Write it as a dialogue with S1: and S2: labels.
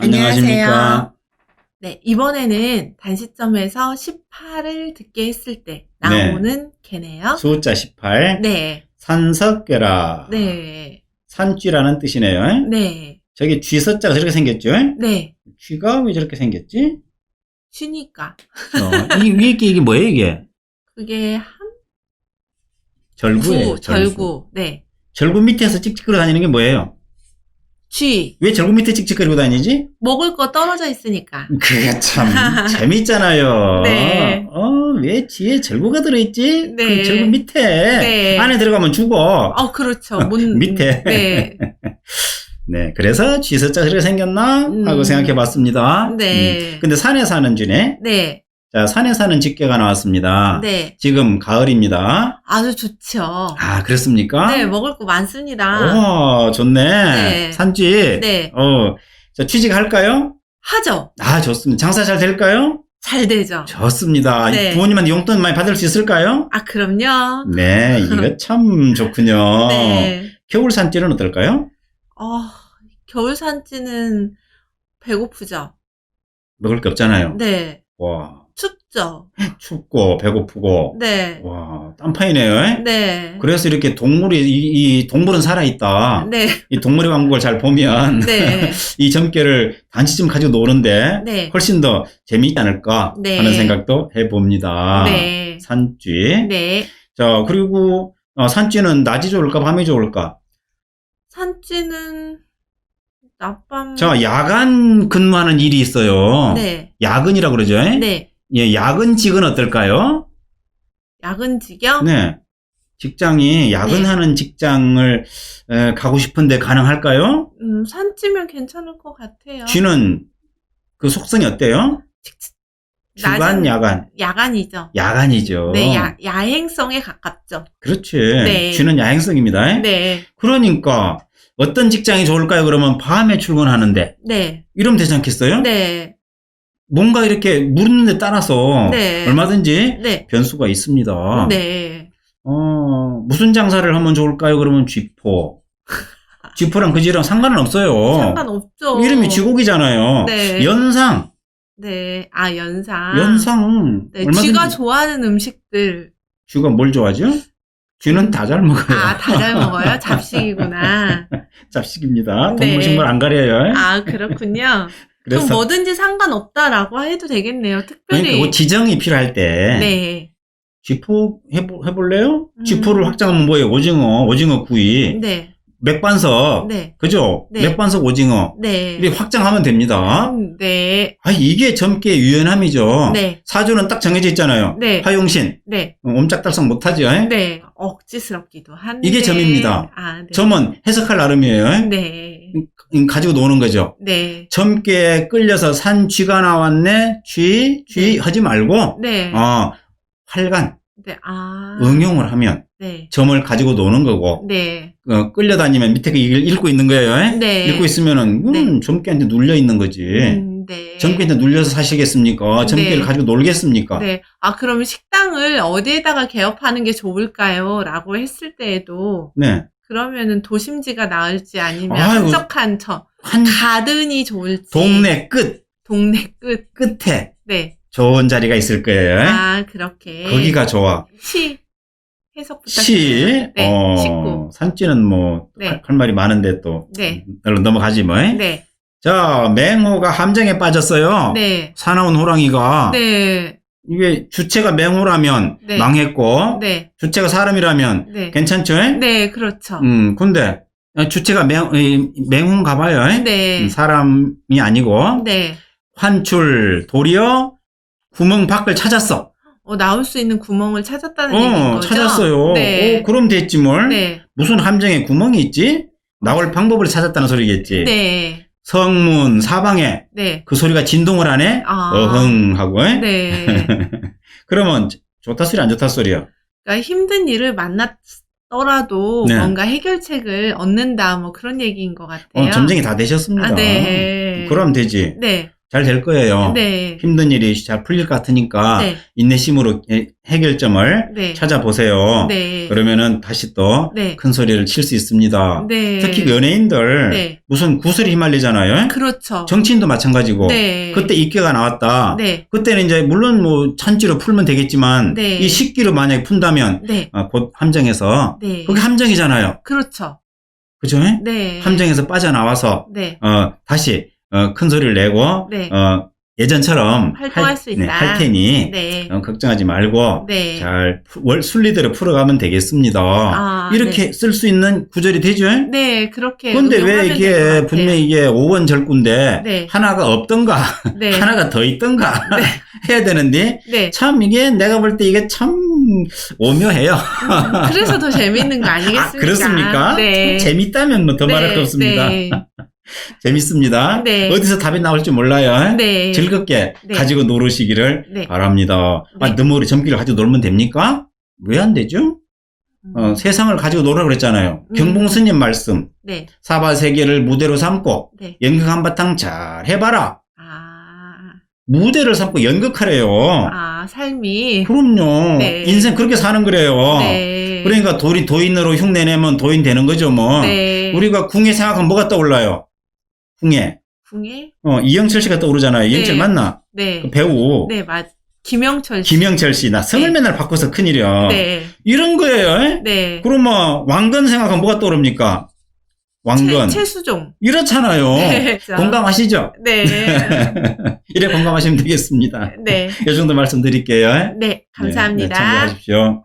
S1: 안녕하십니까.
S2: 네, 이번에는 단시점에서 18을 듣게 했을 때 나오는 개네요.
S1: 숫자 18.
S2: 네,
S1: 산석괴라.
S2: 네,
S1: 산쥐라는 뜻이네요.
S2: 네,
S1: 저기 쥐서자가 저렇게 생겼죠?
S2: 네.
S1: 쥐가 왜 저렇게 생겼지?
S2: 쉬니까.
S1: 어, 이 위에 게 이게 뭐예요, 이게?
S2: 그게 한
S1: 절구예요.
S2: 구, 절구. 네.
S1: 절구 밑에서 찍찍거려 다니는 게 뭐예요?
S2: 쥐.
S1: 왜 절구 밑에 찍찍거리고 다니지?
S2: 먹을 거 떨어져 있으니까.
S1: 그게 참 재밌잖아요.
S2: 네.
S1: 어, 왜 뒤에 절구가 들어있지?
S2: 네.
S1: 그 절구 밑에.
S2: 네.
S1: 안에 들어가면 죽어.
S2: 어, 그렇죠. 문,
S1: 밑에.
S2: 네.
S1: 네, 그래서 쥐서자 저렇게 생겼나? 하고
S2: 음.
S1: 생각해 봤습니다.
S2: 네.
S1: 근데 산에 사는 쥐네?
S2: 네.
S1: 자, 산에 사는 집게가 나왔습니다.
S2: 네.
S1: 지금 가을입니다.
S2: 아주 좋죠.
S1: 아, 그렇습니까?
S2: 네, 먹을 거 많습니다.
S1: 오, 좋네.
S2: 네.
S1: 산쥐.
S2: 네.
S1: 어, 자, 취직할까요?
S2: 하죠.
S1: 아, 좋습니다. 장사 잘 될까요?
S2: 잘 되죠.
S1: 좋습니다.
S2: 네.
S1: 부모님한테 용돈 많이 받을 수 있을까요?
S2: 아, 그럼요.
S1: 네, 이거 참 좋군요.
S2: 네.
S1: 겨울 산쥐는 어떨까요?
S2: 어, 겨울 산지는 배고프죠.
S1: 먹을 게 없잖아요.
S2: 네.
S1: 와,
S2: 춥죠.
S1: 춥고 배고프고.
S2: 네.
S1: 와, 딴판이네요.
S2: 네.
S1: 그래서 이렇게 동물이, 이, 이 동물은 살아 있다.
S2: 네.
S1: 이 동물의 왕국을 잘 보면
S2: 네.
S1: 이 점괘를 단시쯤 가지고 노는데
S2: 네.
S1: 훨씬 더 재미있지 않을까
S2: 네.
S1: 하는 생각도 해봅니다.
S2: 네.
S1: 산쥐.
S2: 네.
S1: 자, 그리고 어, 산쥐는 낮이 좋을까 밤이 좋을까?
S2: 산지는 낮밤.
S1: 자, 야간 근무하는 일이 있어요.
S2: 네.
S1: 야근이라고 그러죠.
S2: 네.
S1: 예, 야근직은 어떨까요?
S2: 야근직이요?
S1: 네. 직장이 야근하는 직장을 에, 가고 싶은데 가능할까요?
S2: 음, 산지면 괜찮을 것 같아요.
S1: 쥐는 그 속성이 어때요? 주간,
S2: 낮은-
S1: 야간.
S2: 야간이죠.
S1: 야간이죠.
S2: 네, 야, 야행성에 가깝죠.
S1: 그렇지.
S2: 네.
S1: 쥐는 야행성입니다.
S2: 네.
S1: 그러니까 어떤 직장이 좋을까요? 그러면 밤에 출근하는데
S2: 네.
S1: 이러면 되지 않겠어요?
S2: 네.
S1: 뭔가 이렇게 물는 데 따라서
S2: 네.
S1: 얼마든지
S2: 네.
S1: 변수가 있습니다.
S2: 네.
S1: 어, 무슨 장사를 하면 좋을까요? 그러면 쥐포. 쥐포랑 그 쥐랑 상관은 없어요.
S2: 상관없죠.
S1: 이름이 쥐고기잖아요.
S2: 네.
S1: 연상.
S2: 네. 아, 연상.
S1: 연상.
S2: 네,
S1: 얼마든지-
S2: 쥐가 좋아하는 음식들.
S1: 쥐가 뭘 좋아하죠? 쥐는 다 잘 먹어요.
S2: 아, 다 잘 먹어요? 잡식이구나.
S1: 잡식입니다.
S2: 네.
S1: 동물 식물 안 가려요.
S2: 아, 그렇군요.
S1: 그래서
S2: 뭐든지 상관없다라고 해도 되겠네요. 특별히.
S1: 그러니까 그 지정이 필요할 때
S2: 네.
S1: 쥐포 해보, 해볼래요?
S2: 음.
S1: 쥐포를 확장하면 뭐예요? 오징어, 오징어 구이,
S2: 네.
S1: 맥반석,
S2: 네.
S1: 그죠?
S2: 네.
S1: 맥반석 오징어
S2: 네.
S1: 이렇게 확장하면 됩니다.
S2: 음, 네.
S1: 아 이게 점괘의 유연함이죠.
S2: 네.
S1: 사주는 딱 정해져 있잖아요.
S2: 네.
S1: 화용신,
S2: 네.
S1: 어, 옴짝달싹 못하죠.
S2: 네. 억지스럽기도 한데.
S1: 이게 점입니다.
S2: 아, 네.
S1: 점은 해석할 나름이에요.
S2: 네.
S1: 음, 가지고 노는 거죠.
S2: 네.
S1: 점괘에 끌려서 산 쥐가 나왔네. 쥐, 쥐
S2: 네.
S1: 하지 말고
S2: 네.
S1: 어, 활간
S2: 네. 아.
S1: 응용을 하면
S2: 네.
S1: 점을 가지고 노는 거고
S2: 네.
S1: 어, 끌려다니면 밑에 그 읽- 읽고 있는 거예요.
S2: 네.
S1: 읽고 있으면은 음, 점괘한테 눌려 있는 거지.
S2: 음, 네.
S1: 점괘한테 눌려서 사시겠습니까? 점괘를
S2: 네.
S1: 가지고 놀겠습니까?
S2: 네. 아, 그럼 식당을 어디에다가 개업하는 게 좋을까요? 라고 했을 때에도,
S1: 네.
S2: 그러면은 도심지가 나을지 아니면
S1: 아이고.
S2: 한적한 저,
S1: 한
S2: 가든이 좋을지.
S1: 동네 끝
S2: 동네 끝.
S1: 끝에
S2: 네.
S1: 좋은 자리가 있을 거예요.
S2: 아, 그렇게.
S1: 거기가 좋아.
S2: 시. 해석
S1: 시.
S2: 네.
S1: 어,
S2: 식구.
S1: 산지는 뭐,
S2: 네.
S1: 할, 할 말이 많은데 또,
S2: 네.
S1: 얼른 넘어가지 뭐.
S2: 네.
S1: 자, 맹호가 함정에 빠졌어요.
S2: 네.
S1: 사나운 호랑이가.
S2: 네.
S1: 이게 주체가 맹호라면
S2: 네.
S1: 망했고,
S2: 네.
S1: 주체가 사람이라면
S2: 네.
S1: 괜찮죠?
S2: 네, 그렇죠.
S1: 음, 근데, 주체가 맹, 이, 맹호인가 봐요.
S2: 네.
S1: 음, 사람이 아니고,
S2: 네.
S1: 환출, 도리어, 구멍 밖을 찾았어.
S2: 어, 나올 수 있는 구멍을 찾았다는 얘기인
S1: 어,
S2: 거죠?
S1: 찾았어요.
S2: 네.
S1: 어, 그럼 됐지 뭘.
S2: 네.
S1: 무슨 함정에 구멍이 있지? 나올 방법을 찾았다는 소리겠지.
S2: 네.
S1: 성문 사방에
S2: 네.
S1: 그 소리가 진동을 하네.
S2: 아.
S1: 어흥 하고. 에?
S2: 네.
S1: 그러면 좋다 소리 안 좋다 소리야.
S2: 그러니까 힘든 일을 만났더라도
S1: 네.
S2: 뭔가 해결책을 얻는다 뭐 그런 얘기인 것 같아요.
S1: 어, 점쟁이 다 되셨습니다.
S2: 아, 네.
S1: 그럼 되지.
S2: 네.
S1: 잘 될 거예요.
S2: 네.
S1: 힘든 일이 잘 풀릴 것 같으니까
S2: 네.
S1: 인내심으로 해- 해결점을
S2: 네.
S1: 찾아보세요.
S2: 네.
S1: 그러면은 다시 또
S2: 네.
S1: 큰 소리를 칠 수 있습니다.
S2: 네.
S1: 특히 그 연예인들
S2: 네.
S1: 무슨 구슬이 휘말리잖아요.
S2: 그렇죠.
S1: 정치인도 마찬가지고
S2: 네.
S1: 그때 입계가 나왔다.
S2: 네.
S1: 그때는 이제 물론 뭐 천지로 풀면 되겠지만
S2: 네.
S1: 이 식기로 만약에 푼다면
S2: 네.
S1: 어, 곧 함정에서
S2: 네.
S1: 그게 함정이잖아요.
S2: 그렇죠.
S1: 그죠?
S2: 네.
S1: 함정에서 빠져나와서
S2: 네.
S1: 어, 다시 어, 큰 소리를 내고
S2: 네.
S1: 어, 예전처럼
S2: 활동할
S1: 할,
S2: 수 있다.
S1: 네, 할 테니
S2: 네.
S1: 어, 걱정하지 말고
S2: 네.
S1: 잘 푸- 월- 순리대로 풀어가면 되겠습니다.
S2: 아,
S1: 이렇게 쓸수 있는 구절이 되죠?
S2: 네, 그렇게.
S1: 근데 왜 이게. 분명히 이게 5원 절구인데
S2: 네.
S1: 하나가 없던가
S2: 네.
S1: 하나가 더 있던가
S2: 네.
S1: 해야 되는데
S2: 네.
S1: 참 이게 내가 볼 때 이게 참 오묘해요.
S2: 그래서 더 재밌는 거 아니겠습니까?
S1: 아, 그렇습니까?
S2: 네.
S1: 참 재밌다면 뭐 더 말할 거 없습니다.
S2: 네.
S1: 재밌습니다.
S2: 네.
S1: 어디서 답이 나올지 몰라요.
S2: 네.
S1: 즐겁게
S2: 네.
S1: 가지고 노르시기를
S2: 네.
S1: 바랍니다. 아,
S2: 네.
S1: 너무 우리 점기를 가지고 놀면 됩니까? 왜 안 되죠? 어, 세상을 가지고 놀라 그랬잖아요.
S2: 음.
S1: 경봉 스님 말씀.
S2: 네.
S1: 사바 세계를 무대로 삼고
S2: 네.
S1: 연극 한바탕 잘 해봐라.
S2: 아.
S1: 무대를 삼고 연극하래요.
S2: 아, 삶이.
S1: 그럼요.
S2: 네.
S1: 인생 그렇게 사는 거래요.
S2: 네.
S1: 그러니까 도리, 도인으로 흉내내면 도인 되는 거죠, 뭐.
S2: 네.
S1: 우리가 궁예 생각하면 뭐가 떠올라요? 궁예.
S2: 궁예?
S1: 어, 이영철 씨가 떠오르잖아요. 이영철
S2: 네.
S1: 맞나?
S2: 네.
S1: 그 배우.
S2: 네, 맞. 김영철 씨.
S1: 김영철 씨. 나 성을
S2: 네.
S1: 맨날 바꿔서 큰일이야.
S2: 네.
S1: 이런 거예요. 에?
S2: 네.
S1: 그러면 왕건 생각하면 뭐가 떠오릅니까? 왕건.
S2: 최, 최수종.
S1: 이렇잖아요.
S2: 네. 자.
S1: 공감하시죠?
S2: 네.
S1: 이래 공감하시면 되겠습니다.
S2: 네.
S1: 이 정도 말씀드릴게요.
S2: 네. 감사합니다.
S1: 네, 참고하십시오.